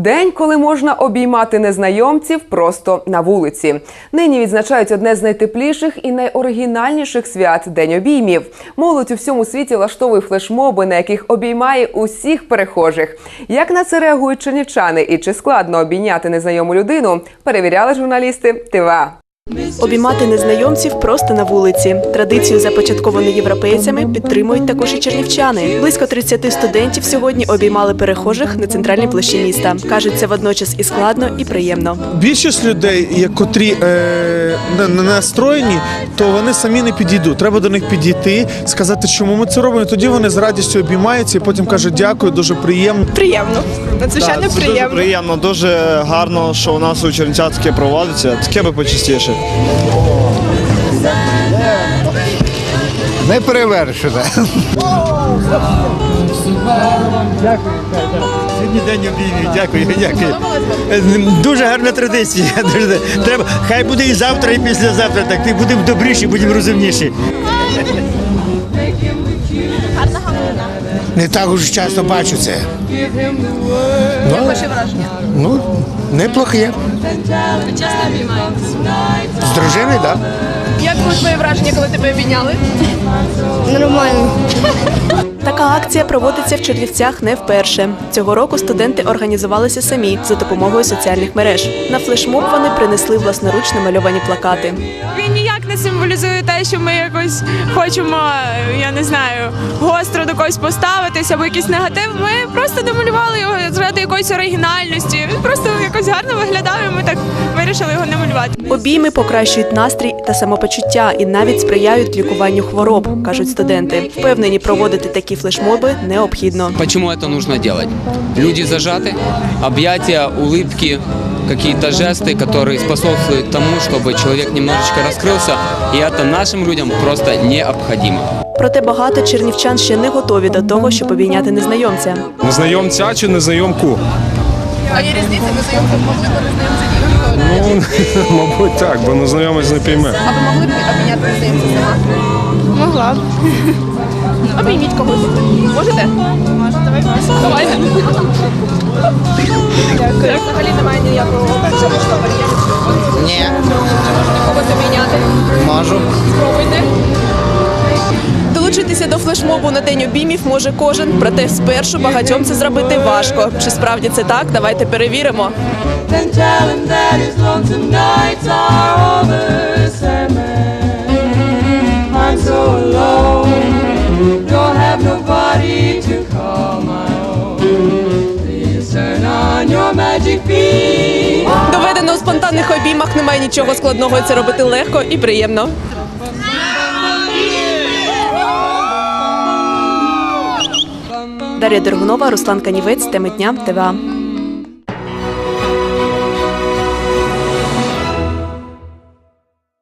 День, коли можна обіймати незнайомців просто на вулиці. Нині відзначають одне з найтепліших і найоригінальніших свят День обіймів. Молодь у всьому світі влаштовує флешмоби, на яких обіймає усіх перехожих. Як на це реагують чернівчани і чи складно обійняти незнайому людину, перевіряли журналісти ТВА. Обіймати незнайомців просто на вулиці. Традицію, започатковану європейцями, підтримують також і чернівчани. Близько 30 студентів сьогодні обіймали перехожих на центральній площі міста. кажуть, це водночас і складно, і приємно. Більшість людей, як котрі е, не- настроєні, то вони самі не підійдуть. Треба до них підійти, сказати, чому ми це робимо. І тоді вони з радістю обіймаються і потім кажуть дякую, дуже приємно. Приємно, надзвичайно це Дуже приємно, дуже гарно, що у нас у Чернівцях таке проводиться. Таке би почастіше. Не перевершене. Сьогодні день обіймів. Дякую, дякую. Дуже гарна традиція. Треба. Хай буде і завтра, і післязавтра. Так ти будемо добріші, будемо розумніші. Не так уже часто бачу це. Ну, ну неплохе. Часто обіймаєте? З дружини, так. Як були твої враження, коли тебе обійняли? Нормально. Така акція проводиться в Чернівцях не вперше. Цього року студенти організувалися самі за допомогою соціальних мереж. На флешмоб вони принесли власноруч намальовані плакати. Він ніяк не символізує те, що ми якось хочемо, я не знаю, гостро до когось поставитися або якийсь негатив. Ми просто намалювали його заради якоїсь оригінальності. Він просто якось гарно виглядав, і ми так вирішили його намалювати. Обійми покращують настрій та самопочуття і навіть сприяють лікуванню хвороб, кажуть студенти. Впевнені, проводити такі флешмоби необхідно. Почему это нужно делать? Люди зажаты, объятия, улыбки, какие-то жесты, которые способствуют тому, чтобы человек немножечко раскрылся, и это нашим людям просто необходимо. Проте багато чернівчан ще не готові до того, щоб обійняти незнайомця. Незнайомця чи незнайомку? А є різниця незнайомця могли б незнайомця Ну, мабуть, так, бо незнайомець не пійме. А ви могли б обійняти незнайомця сама? Могла б. Обійміть когось. Можете? Можете. Давайте. Дякую. Взагалі немає ніякого бар'єру. Ні, Можете когось обійняти. можу. Спробуйте. Долучитися до флешмобу на день обіймів може кожен, проте спершу багатьом це зробити важко. Чи справді це так? Давайте перевіримо. Доведено у спонтанних обіймах немає нічого складного, це робити легко і приємно. Дар'я Дергунова, Руслан Канівець, теми дня ТВА.